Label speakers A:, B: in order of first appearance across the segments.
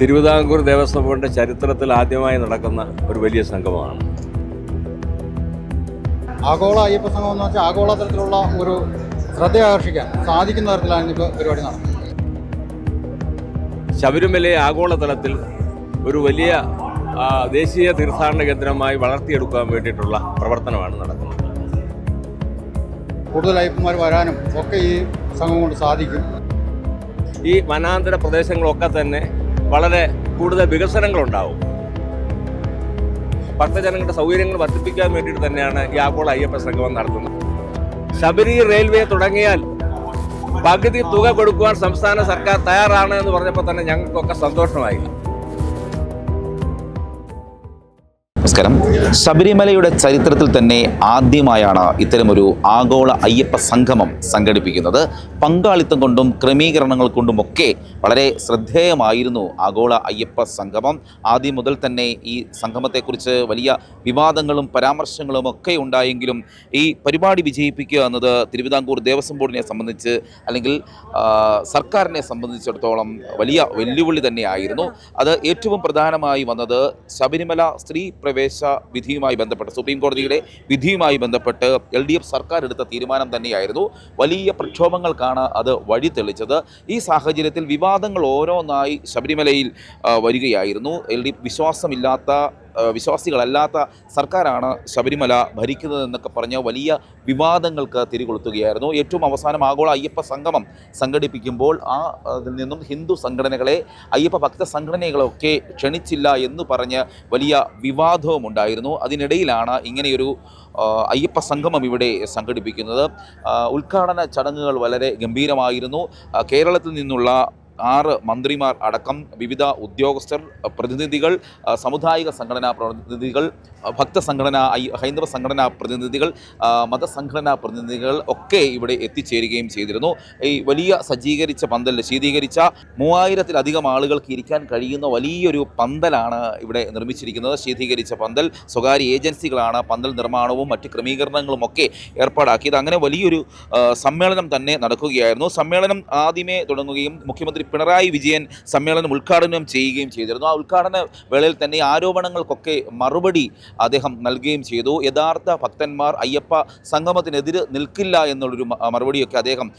A: തിരുവിതാംകൂർ ദേവസ്വം ബോർഡിന്റെ ചരിത്രത്തിൽ ആദ്യമായി നടക്കുന്ന ഒരു വലിയ സംഗമമാണ്.
B: ആഗോള അയ്യപ്പ സംഘം എന്ന് വെച്ചാൽ ആഗോള തലത്തിലുള്ള ഒരു ശ്രദ്ധ ആകർഷിക്കാൻ സാധിക്കുന്ന തരത്തിലാണ് ഇപ്പോൾ പരിപാടി നടക്കുന്നത്.
A: ശബരിമലയെ ആഗോളതലത്തിൽ ഒരു വലിയ ദേശീയ തീർത്ഥാടന കേന്ദ്രമായി വളർത്തിയെടുക്കാൻ വേണ്ടിയിട്ടുള്ള പ്രവർത്തനമാണ് നടക്കുന്നത്.
B: കൂടുതൽ അയ്യപ്പന്മാർ വരാനും ഒക്കെ ഈ സംഘം കൊണ്ട് സാധിക്കും.
A: ഈ വനാന്തര പ്രദേശങ്ങളൊക്കെ തന്നെ വളരെ കൂടുതൽ വികസനങ്ങളുണ്ടാവും. ഭക്തജനങ്ങളുടെ സൗകര്യങ്ങൾ വർദ്ധിപ്പിക്കാൻ വേണ്ടിയിട്ട് തന്നെയാണ് ഈ ആഗോള അയ്യപ്പ സംഗമം നടത്തുന്നത്. ശബരി റെയിൽവേ തുടങ്ങിയാൽ പകുതി തുക കൊടുക്കുവാൻ സംസ്ഥാന സർക്കാർ തയ്യാറാണ് എന്ന് പറഞ്ഞപ്പോൾ തന്നെ ഞങ്ങൾക്കൊക്കെ സന്തോഷമായി
C: നമസ്കാരം. ശബരിമലയുടെ ചരിത്രത്തിൽ തന്നെ ആദ്യമായാണ് ഇത്തരമൊരു ആഗോള അയ്യപ്പ സംഗമം സംഘടിപ്പിക്കുന്നത്. പങ്കാളിത്തം കൊണ്ടും ക്രമീകരണങ്ങൾ കൊണ്ടുമൊക്കെ വളരെ ശ്രദ്ധേയമായിരുന്നു ആഗോള അയ്യപ്പ സംഗമം. ആദ്യം മുതൽ തന്നെ ഈ സംഗമത്തെക്കുറിച്ച് വലിയ വിവാദങ്ങളും പരാമർശങ്ങളും ഒക്കെ ഉണ്ടായെങ്കിലും ഈ പരിപാടി വിജയിപ്പിക്കുക എന്നത് തിരുവിതാംകൂർ ദേവസ്വം ബോർഡിനെ സംബന്ധിച്ച് അല്ലെങ്കിൽ സർക്കാരിനെ സംബന്ധിച്ചിടത്തോളം വലിയ വെല്ലുവിളി തന്നെയായിരുന്നു. അത് ഏറ്റവും പ്രധാനമായി വന്നത് ശബരിമല സ്ത്രീ പ്രവേശ വിധിയുമായി ബന്ധപ്പെട്ട് സുപ്രീം കോടതിയുടെ വിധിയുമായി ബന്ധപ്പെട്ട് എൽ ഡി എഫ് സർക്കാർ എടുത്ത തീരുമാനം തന്നെയായിരുന്നു. വലിയ പ്രക്ഷോഭങ്ങൾക്കാണ് അത് വഴി തെളിച്ചത്. ഈ സാഹചര്യത്തിൽ വിവാദങ്ങൾ ഓരോന്നായി ശബരിമലയിൽ വരികയായിരുന്നു. എൽ ഡി വിശ്വാസമില്ലാത്ത വിശ്വാസികളല്ലാത്ത സർക്കാരാണ് ശബരിമല ഭരിക്കുന്നത് എന്നൊക്കെ പറഞ്ഞ് വലിയ വിവാദങ്ങൾക്ക് തിരികൊളുത്തുകയായിരുന്നു ഏറ്റവും അവസാനം ആഗോള അയ്യപ്പ സംഗമം സംഘടിപ്പിക്കുമ്പോൾ ആ അതിൽ നിന്നും ഹിന്ദു സംഘടനകളെ അയ്യപ്പ ഭക്ത സംഘടനകളൊക്കെ ക്ഷണിച്ചില്ല എന്ന് പറഞ്ഞ് വലിയ വിവാദവും ഉണ്ടായിരുന്നു. അതിനിടയിലാണ് ഇങ്ങനെയൊരു അയ്യപ്പ സംഗമം ഇവിടെ സംഘടിപ്പിക്കുന്നത്. ഉദ്ഘാടന ചടങ്ങുകൾ വളരെ ഗംഭീരമായിരുന്നു. കേരളത്തിൽ നിന്നുള്ള ആറ് മന്ത്രിമാർ അടക്കം വിവിധ ഉദ്യോഗസ്ഥർ പ്രതിനിധികൾ സമുദായിക സംഘടനാ പ്രതിനിധികൾ ഭക്ത ഭക്തസംഘടന ഹൈന്ദവ സംഘടനാ പ്രതിനിധികൾ മതസംഘടനാ പ്രതിനിധികൾ ഒക്കെ ഇവിടെ എത്തിച്ചേരുകയും ചെയ്തിരുന്നു. ഈ വലിയ സജ്ജീകരിച്ച പന്തൽ ശീതീകരിച്ച മൂവായിരത്തിലധികം ആളുകൾക്ക് ഇരിക്കാൻ കഴിയുന്ന വലിയൊരു പന്തലാണ് ഇവിടെ നിർമ്മിച്ചിരിക്കുന്നത്. ശീതീകരിച്ച പന്തൽ സ്വകാര്യ ഏജൻസികളാണ് പന്തൽ നിർമ്മാണവും മറ്റ് ക്രമീകരണങ്ങളും ഒക്കെ ഏർപ്പാടാക്കിയത്. അങ്ങനെ വലിയൊരു സമ്മേളനം തന്നെ നടക്കുകയായിരുന്നു. സമ്മേളനം ആദ്യമേ തുടങ്ങുകയും മുഖ്യമന്ത്രി പിണറായി വിജയൻ സമ്മേളനം ഉദ്ഘാടനം ചെയ്യുകയും ചെയ്തിരുന്നു. ആ ഉദ്ഘാടന വേളയിൽ തന്നെ ആരോപണങ്ങൾക്കൊക്കെ മറുപടി അദ്ദേഹം നൽകുകയും ചെയ്തു. യഥാർത്ഥ ഭക്തന്മാർ അയ്യപ്പ സംഗമത്തിനെതിരെ നിൽക്കില്ല എന്നുള്ളൊരു മറുപടിയൊക്കെ അദ്ദേഹം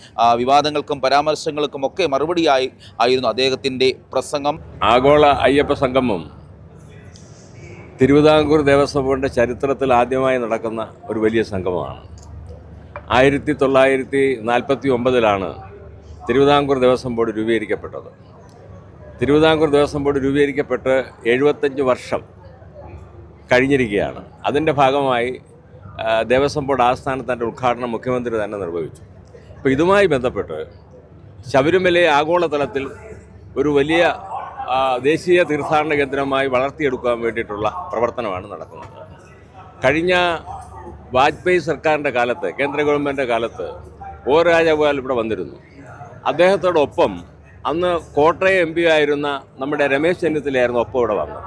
C: വിവാദങ്ങൾക്കും പരാമർശങ്ങൾക്കും ഒക്കെ മറുപടിയായി ആയിരുന്നു അദ്ദേഹത്തിന്റെ പ്രസംഗം.
A: ആഗോള അയ്യപ്പ സംഗമം തിരുവിതാംകൂർ ദേവസ്വം ബോർഡിന്റെ ചരിത്രത്തിൽ ആദ്യമായി നടക്കുന്ന ഒരു വലിയ സംഗമമാണ്. ആയിരത്തി തൊള്ളായിരത്തി നാൽപ്പത്തി ഒമ്പതിലാണ് തിരുവിതാംകൂർ ദേവസ്വം ബോർഡ് രൂപീകരിക്കപ്പെട്ടത്. തിരുവിതാംകൂർ ദേവസ്വം ബോർഡ് രൂപീകരിക്കപ്പെട്ട് എഴുപത്തഞ്ച് വർഷം കഴിഞ്ഞിരിക്കുകയാണ്. അതിന്റെ ഭാഗമായി ദേവസ്വം ബോർഡ് ആസ്ഥാനത്തിന്റെ ഉദ്ഘാടനം മുഖ്യമന്ത്രി തന്നെ നിർവഹിച്ചു. അപ്പോൾ ഇതുമായി ബന്ധപ്പെട്ട് ശബരിമലയെ ആഗോളതലത്തിൽ ഒരു വലിയ ദേശീയ തീർത്ഥാടന കേന്ദ്രമായി വളർത്തിയെടുക്കാൻ വേണ്ടിയിട്ടുള്ള പ്രവർത്തനമാണ് നടക്കുന്നത്. കഴിഞ്ഞ വാജ്പേയി സർക്കാരിന്റെ കാലത്ത് കേന്ദ്ര ഗവൺമെന്റ് കാലത്ത് ഓരോ രാജഗോപാൽ ഇവിടെ വന്നിരുന്നു. അദ്ദേഹത്തോടൊപ്പം അന്ന് കോട്ടയം എം പി ആയിരുന്ന നമ്മുടെ രമേശ് ചെന്നിത്തലയായിരുന്നു ഒപ്പം ഇവിടെ വന്നത്.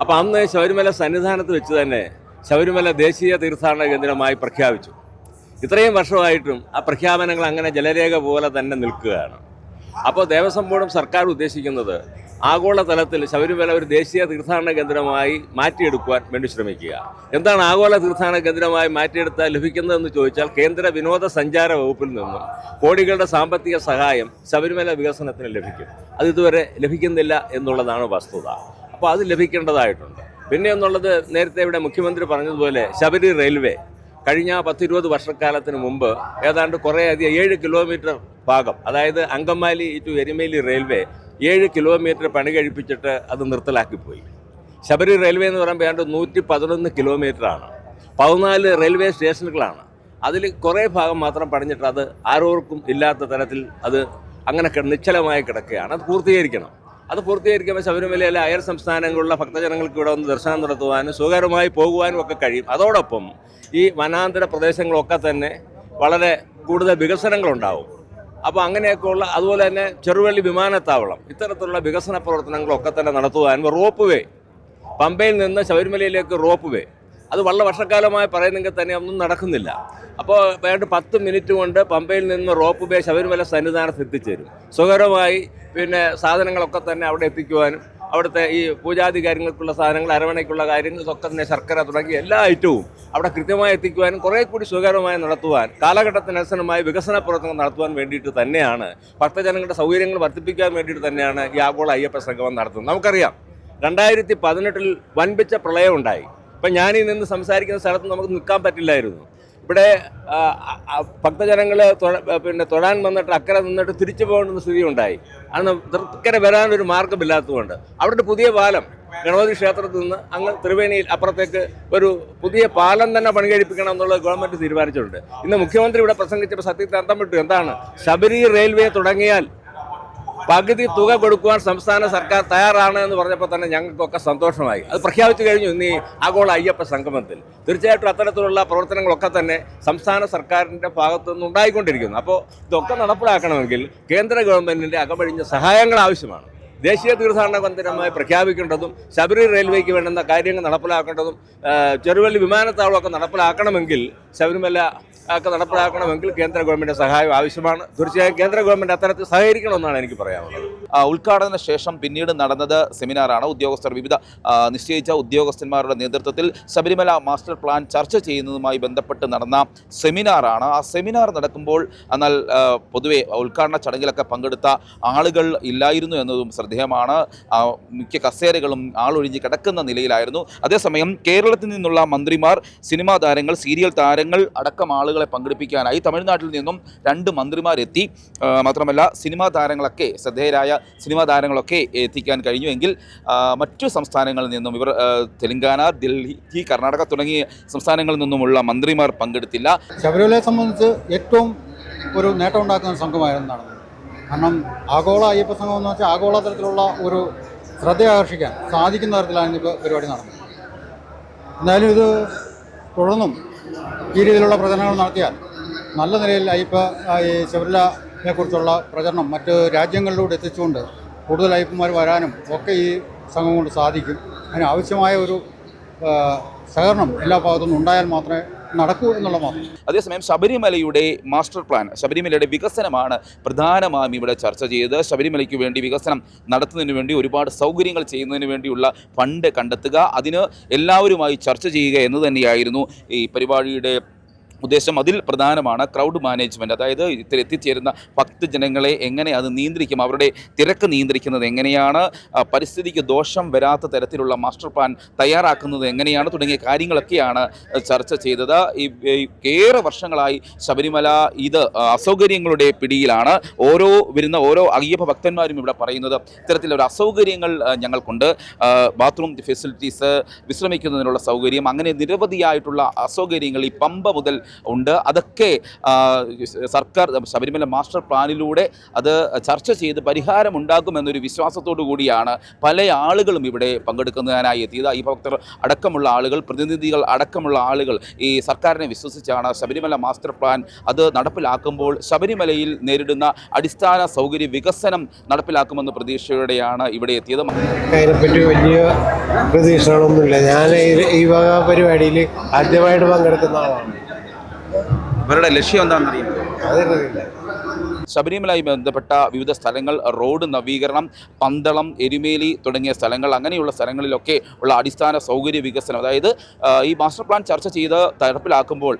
A: അപ്പോൾ അന്ന് ശബരിമല സന്നിധാനത്ത് വെച്ച് തന്നെ ശബരിമല ദേശീയ തീർത്ഥാടന കേന്ദ്രമായി പ്രഖ്യാപിച്ചു. ഇത്രയും വർഷമായിട്ടും ആ പ്രഖ്യാപനങ്ങൾ അങ്ങനെ ജലരേഖ പോലെ തന്നെ നിൽക്കുകയാണ്. അപ്പോൾ ദേവസ്വം ബോർഡും സർക്കാർ ഉദ്ദേശിക്കുന്നത് ആഗോളതലത്തിൽ ശബരിമല ഒരു ദേശീയ തീർത്ഥാടന കേന്ദ്രമായി മാറ്റിയെടുക്കുവാൻ വേണ്ടി ശ്രമിക്കുക. എന്താണ് ആഗോള തീർത്ഥാടന കേന്ദ്രമായി മാറ്റിയെടുത്താൽ ലഭിക്കുന്നതെന്ന് ചോദിച്ചാൽ കേന്ദ്ര വിനോദസഞ്ചാര വകുപ്പിൽ നിന്നും കോടികളുടെ സാമ്പത്തിക സഹായം ശബരിമല വികസനത്തിന് ലഭിക്കും. അത് ഇതുവരെ ലഭിക്കുന്നില്ല എന്നുള്ളതാണ് വസ്തുത. അപ്പോൾ അത് ലഭിക്കേണ്ടതായിട്ടുണ്ട്. പിന്നെ എന്നുള്ളത് നേരത്തെ ഇവിടെ മുഖ്യമന്ത്രി പറഞ്ഞതുപോലെ ശബരി റെയിൽവേ കഴിഞ്ഞ പത്തിരുപത് വർഷക്കാലത്തിന് മുമ്പ് ഏതാണ്ട് കുറേ അധികം ഏഴ് കിലോമീറ്റർ ഭാഗം അതായത് അങ്കമാലി ടു എരുമേലി റെയിൽവേ ഏഴ് കിലോമീറ്റർ പണി കഴിപ്പിച്ചിട്ട് അത് നിർത്തലാക്കിപ്പോയി. ശബരി റെയിൽവേ എന്ന് പറയുമ്പോൾ ഏതാണ്ട് നൂറ്റി പതിനൊന്ന് കിലോമീറ്ററാണ് പതിനാല് റെയിൽവേ സ്റ്റേഷനുകളാണ്. അതിൽ കുറേ ഭാഗം മാത്രം പണിഞ്ഞിട്ട് അത് ആരോർക്കും ഇല്ലാത്ത തരത്തിൽ അത് അങ്ങനെ നിശ്ചലമായി കിടക്കുകയാണ്. അത് പൂർത്തീകരിക്കണം. അത് പൂർത്തീകരിക്കുമ്പോൾ ശബരിമലയിലെ അയൽ സംസ്ഥാനങ്ങളിലുള്ള ഭക്തജനങ്ങൾക്ക് ഇവിടെ വന്ന് ദർശനം നടത്തുവാനും സുഖകരമായി പോകുവാനും ഒക്കെ കഴിയും. അതോടൊപ്പം ഈ വനാന്തര പ്രദേശങ്ങളൊക്കെ തന്നെ വളരെ കൂടുതൽ വികസനങ്ങളുണ്ടാവും. അപ്പോൾ അങ്ങനെയൊക്കെയുള്ള അതുപോലെ തന്നെ ചെറുവള്ളി വിമാനത്താവളം ഇത്തരത്തിലുള്ള വികസന പ്രവർത്തനങ്ങളൊക്കെ തന്നെ നടത്തുവാൻ റോപ്പ് വേ പമ്പയിൽ നിന്ന് ശബരിമലയിലേക്ക് റോപ്പ് വേ അത് വളരെ വർഷക്കാലമായി പറയുന്നെങ്കിൽ തന്നെ ഒന്നും നടക്കുന്നില്ല. അപ്പോൾ വേണ്ട പത്ത് മിനിറ്റ് കൊണ്ട് പമ്പയിൽ നിന്ന് റോപ്പ് വേ ശബരിമല സന്നിധാനത്ത് എത്തിച്ചേരും. സുഖകരമായി പിന്നെ സാധനങ്ങളൊക്കെ തന്നെ അവിടെ എത്തിക്കുവാനും അവിടുത്തെ ഈ പൂജാതി കാര്യങ്ങൾക്കുള്ള സാധനങ്ങൾ അരവണയ്ക്കുള്ള കാര്യങ്ങൾ ഇതൊക്കെ തന്നെ ശർക്കര തുടങ്ങിയ എല്ലാ ഐറ്റവും അവിടെ കൃത്യമായി എത്തിക്കുവാനും കുറേ കൂടി സുഖകരമായി നടത്തുവാൻ കാലഘട്ടത്തിനനുസരണമായി വികസന പ്രവർത്തനങ്ങൾ നടത്തുവാൻ വേണ്ടിയിട്ട് തന്നെയാണ്. ഭക്തജനങ്ങളുടെ സൗകര്യങ്ങൾ വർദ്ധിപ്പിക്കാൻ വേണ്ടിയിട്ട് തന്നെയാണ് ഈ ആഗോള അയ്യപ്പ സംഗമം നടത്തുന്നത്. നമുക്കറിയാം രണ്ടായിരത്തി പതിനെട്ടിൽ വൻപിച്ച പ്രളയം ഉണ്ടായി ഇപ്പം ഞാനീ നിന്ന് സംസാരിക്കുന്ന സ്ഥലത്ത് നമുക്ക് നിൽക്കാൻ പറ്റില്ലായിരുന്നു. ഇവിടെ ഭക്തജനങ്ങൾ പിന്നെ തൊഴാൻ വന്നിട്ട് അക്കരെ നിന്നിട്ട് തിരിച്ചു പോകേണ്ടുന്ന സ്ഥിതി ഉണ്ടായി അന്ന് തൃക്കര വരാനൊരു മാർഗമില്ലാത്തതുകൊണ്ട് അവിടെ പുതിയ പാലം ഗണപതി ക്ഷേത്രത്തിൽ നിന്ന് അങ്ങ് ത്രിവേണിയിൽ അപ്പുറത്തേക്ക് ഒരു പുതിയ പാലം തന്നെ പണി കഴിപ്പിക്കണം എന്നുള്ളത് ഗവൺമെന്റ് തീരുമാനിച്ചിട്ടുണ്ട്. ഇന്ന് മുഖ്യമന്ത്രി ഇവിടെ പ്രസംഗിച്ചപ്പോൾ സത്യത്തിൽ അന്തം വിട്ടു. എന്താണ്? ശബരി റെയിൽവേ തുടങ്ങിയാൽ പകുതി തുക കൊടുക്കുവാൻ സംസ്ഥാന സർക്കാർ തയ്യാറാണ് എന്ന് പറഞ്ഞപ്പോൾ തന്നെ ഞങ്ങൾക്കൊക്കെ സന്തോഷമായി. അത് പ്രഖ്യാപിച്ചു കഴിഞ്ഞു ഇന്ന് ഈ ആഗോള അയ്യപ്പ സംഗമത്തിൽ. തീർച്ചയായിട്ടും അത്തരത്തിലുള്ള പ്രവർത്തനങ്ങളൊക്കെ തന്നെ സംസ്ഥാന സർക്കാരിന്റെ ഭാഗത്തു നിന്ന് ഉണ്ടായിക്കൊണ്ടിരിക്കുന്നു അപ്പോൾ ഇതൊക്കെ നടപ്പിലാക്കണമെങ്കിൽ കേന്ദ്ര ഗവൺമെന്റിന്റെ അകമഴിഞ്ഞ സഹായങ്ങൾ ആവശ്യമാണ്. ദേശീയ തീർത്ഥാടന കേന്ദ്രമായി പ്രഖ്യാപിക്കേണ്ടതും ശബരി റെയിൽവേക്ക് വേണ്ടുന്ന കാര്യങ്ങൾ നടപ്പിലാക്കേണ്ടതും ചെറുവള്ളി വിമാനത്താവളമൊക്കെ നടപ്പിലാക്കണമെങ്കിൽ ശബരിമല ഒക്കെ നടപ്പിലാക്കണമെങ്കിൽ കേന്ദ്ര ഗവൺമെന്റ് സഹായം ആവശ്യമാണ്. തീർച്ചയായും കേന്ദ്ര ഗവൺമെന്റ് അത്തരത്തിൽ സഹകരിക്കണമെന്നാണ് എനിക്ക് പറയാനുള്ളത്.
C: ഉദ്ഘാടന ശേഷം പിന്നീട് നടന്നത് സെമിനാറാണ്. ഉദ്യോഗസ്ഥർ വിവിധ നിശ്ചയിച്ച ഉദ്യോഗസ്ഥന്മാരുടെ നേതൃത്വത്തിൽ ശബരിമല മാസ്റ്റർ പ്ലാൻ ചർച്ച ചെയ്യുന്നതുമായി ബന്ധപ്പെട്ട് നടന്ന സെമിനാറാണ്. ആ സെമിനാർ നടക്കുമ്പോൾ എന്നാൽ പൊതുവേ ഉദ്ഘാടന ചടങ്ങിലൊക്കെ പങ്കെടുത്ത ആളുകൾ ഇല്ലായിരുന്നു എന്നതും ശ്രദ്ധേയമാണ് ആ, മിക്ക കസേരകളും ആളൊഴിഞ്ഞ് കിടക്കുന്ന നിലയിലായിരുന്നു. അതേസമയം കേരളത്തിൽ നിന്നുള്ള മന്ത്രിമാർ സിനിമാ താരങ്ങൾ സീരിയൽ താരങ്ങൾ അടക്കം ആളുകളെ പങ്കെടുപ്പിക്കാനായി തമിഴ്നാട്ടിൽ നിന്നും രണ്ട് മന്ത്രിമാരെത്തി. മാത്രമല്ല സിനിമാ താരങ്ങളൊക്കെ ശ്രദ്ധേയരായ സിനിമാ താരങ്ങളൊക്കെ എത്തിക്കാൻ കഴിഞ്ഞുവെങ്കിൽ മറ്റു സംസ്ഥാനങ്ങളിൽ നിന്നും ഇവർ തെലങ്കാന ഡൽഹി കർണാടക തുടങ്ങിയ സംസ്ഥാനങ്ങളിൽ നിന്നുമുള്ള മന്ത്രിമാർ പങ്കെടുത്തില്ല.
B: ശബരിമലയെ സംബന്ധിച്ച് ഏറ്റവും ഒരു നേട്ടം ഉണ്ടാക്കുന്ന സംഘമായിരുന്നു നടന്നത് കാരണം ആഗോള അയ്യപ്പ സംഘം എന്ന് വെച്ചാൽ ആഗോള തരത്തിലുള്ള ഒരു ശ്രദ്ധ ആകർഷിക്കാൻ സാധിക്കുന്ന തരത്തിലാണ് ഇപ്പോൾ പരിപാടി നടന്നത്. എന്തായാലും ഇത് തുടർന്നും ഈ രീതിയിലുള്ള പ്രചരണങ്ങൾ നടത്തിയാൽ നല്ല നിലയിൽ അയ്യപ്പ ഈ ശബരിമലയെ കുറിച്ചുള്ള പ്രചരണം മറ്റ് രാജ്യങ്ങളിലൂടെ എത്തിച്ചുകൊണ്ട് കൂടുതൽ അയ്യപ്പന്മാർ വരാനും ഒക്കെ ഈ സംഘം കൊണ്ട് സാധിക്കും. അതിന് ആവശ്യമായ ഒരു സഹകരണം എല്ലാ ഭാഗത്തുനിന്നും ഉണ്ടായാൽ മാത്രമേ നടക്കൂ എന്നുള്ള മാത്രം.
C: അതേസമയം ശബരിമലയുടെ മാസ്റ്റർ പ്ലാൻ ശബരിമലയുടെ വികസനമാണ് പ്രധാനമായും ഇവിടെ ചർച്ച ചെയ്ത് ശബരിമലയ്ക്ക് വേണ്ടി വികസനം നടത്തുന്നതിന് വേണ്ടി ഒരുപാട് സൗകര്യങ്ങൾ ചെയ്യുന്നതിന് വേണ്ടിയുള്ള ഫണ്ട് കണ്ടെത്തുക അതിന് എല്ലാവരുമായി ചർച്ച ചെയ്യുക എന്ന് തന്നെയായിരുന്നു ഈ പരിപാടിയുടെ ഉദ്ദേശം അതിൽ പ്രധാനമാണ് ക്രൗഡ് മാനേജ്മെന്റ് അതായത് ഇത്തരം എത്തിച്ചേരുന്ന ഭക്തജനങ്ങളെ എങ്ങനെ അത് നിയന്ത്രിക്കും? അവരുടെ തിരക്ക് നിയന്ത്രിക്കുന്നത് എങ്ങനെയാണ്? പരിസ്ഥിതിക്ക് ദോഷം വരാത്ത തരത്തിലുള്ള മാസ്റ്റർ പ്ലാൻ തയ്യാറാക്കുന്നത് എങ്ങനെയാണ്? തുടങ്ങിയ കാര്യങ്ങളൊക്കെയാണ് ചർച്ച ചെയ്തത്. ഈ ഏറെ വർഷങ്ങളായി ശബരിമല ഇത് അസൗകര്യങ്ങളുടെ പിടിയിലാണ്. ഓരോ വരുന്ന ഓരോ അയ്യപ്പ ഭക്തന്മാരും ഇവിടെ പറയുന്നത് ഇത്തരത്തിലൊരു അസൗകര്യങ്ങൾ ഞങ്ങൾക്കുണ്ട്. ബാത്റൂം ഫെസിലിറ്റീസ് വിശ്രമിക്കുന്നതിനുള്ള സൗകര്യം അങ്ങനെ നിരവധിയായിട്ടുള്ള അസൗകര്യങ്ങൾ ഈ പമ്പ മുതൽ ഉണ്ട്. അതൊക്കെ സർക്കാർ ശബരിമല മാസ്റ്റർ പ്ലാനിലൂടെ അത് ചർച്ച ചെയ്ത് പരിഹാരമുണ്ടാക്കുമെന്നൊരു വിശ്വാസത്തോടു കൂടിയാണ് പല ആളുകളും ഇവിടെ പങ്കെടുക്കുന്നതിനായി എത്തിയത്. ഈ ഭക്തർ അടക്കമുള്ള ആളുകൾ പ്രതിനിധികൾ അടക്കമുള്ള ആളുകൾ ഈ സർക്കാരിനെ വിശ്വസിച്ചാണ് ശബരിമല മാസ്റ്റർ പ്ലാൻ അത് നടപ്പിലാക്കുമ്പോൾ ശബരിമലയിൽ നേരിടുന്ന അടിസ്ഥാന സൗകര്യ വികസനം നടപ്പിലാക്കുമെന്ന പ്രതീക്ഷയോടെയാണ് ഇവിടെ എത്തിയത്.
D: അതിനെപ്പറ്റി വലിയ പ്രതീക്ഷകളൊന്നുമില്ല. ഞാൻ ഈ- വക പരിപാടിയിൽ ആദ്യമായിട്ട് പങ്കെടുക്കുന്ന ആളാണ്.
C: அவரோட லட்சியம் தான்
D: தெரியும் அது இல்லை.
C: ശബരിമലയുമായി ബന്ധപ്പെട്ട വിവിധ സ്ഥലങ്ങൾ റോഡ് നവീകരണം പന്തളം എരുമേലി തുടങ്ങിയ സ്ഥലങ്ങൾ അങ്ങനെയുള്ള സ്ഥലങ്ങളിലൊക്കെ ഉള്ള അടിസ്ഥാന സൗകര്യ വികസനം. അതായത് ഈ മാസ്റ്റർ പ്ലാൻ ചർച്ച ചെയ്ത് നടപ്പിലാക്കുമ്പോൾ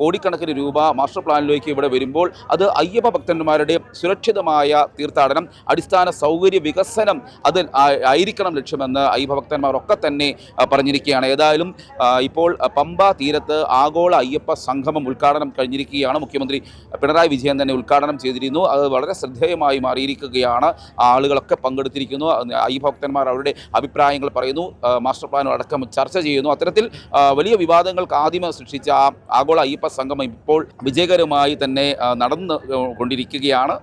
C: കോടിക്കണക്കിന് രൂപ മാസ്റ്റർ പ്ലാനിലേക്ക് ഇവിടെ വരുമ്പോൾ അത് അയ്യപ്പ ഭക്തന്മാരുടെ സുരക്ഷിതമായ തീർത്ഥാടനം അടിസ്ഥാന സൗകര്യ വികസനം അത് ആയിരിക്കണം ലക്ഷ്യമെന്ന് അയ്യപ്പ ഭക്തന്മാരൊക്കെ തന്നെ പറഞ്ഞിരിക്കുകയാണ്. ഏതായാലും ഇപ്പോൾ പമ്പ തീരത്ത് ആഗോള അയ്യപ്പ സംഗമം ഉദ്ഘാടനം കഴിഞ്ഞിരിക്കുകയാണ് മുഖ്യമന്ത്രി പിണറായി വിജയൻ തന്നെ ഉദ്ഘാടനം ചെയ്തിരിക്കുന്നു അത് വളരെ ശ്രദ്ധേയമായി മാറിയിരിക്കുകയാണ്. ആളുകളൊക്കെ പങ്കെടുത്തിരിക്കുന്നു. ഭക്തന്മാർ അവരുടെ അഭിപ്രായങ്ങൾ പറയുന്നു. മാസ്റ്റർ പ്ലാൻ അടക്കം ചർച്ച ചെയ്യുന്നു. അത്തരത്തിൽ വലിയ വിവാദങ്ങൾക്ക് ആദ്യമേ സൃഷ്ടിച്ച ആഗോള അയ്യപ്പ സംഗമം ഇപ്പോൾ വിജയകരമായി തന്നെ നടന്നു കൊണ്ടിരിക്കുകയാണ്.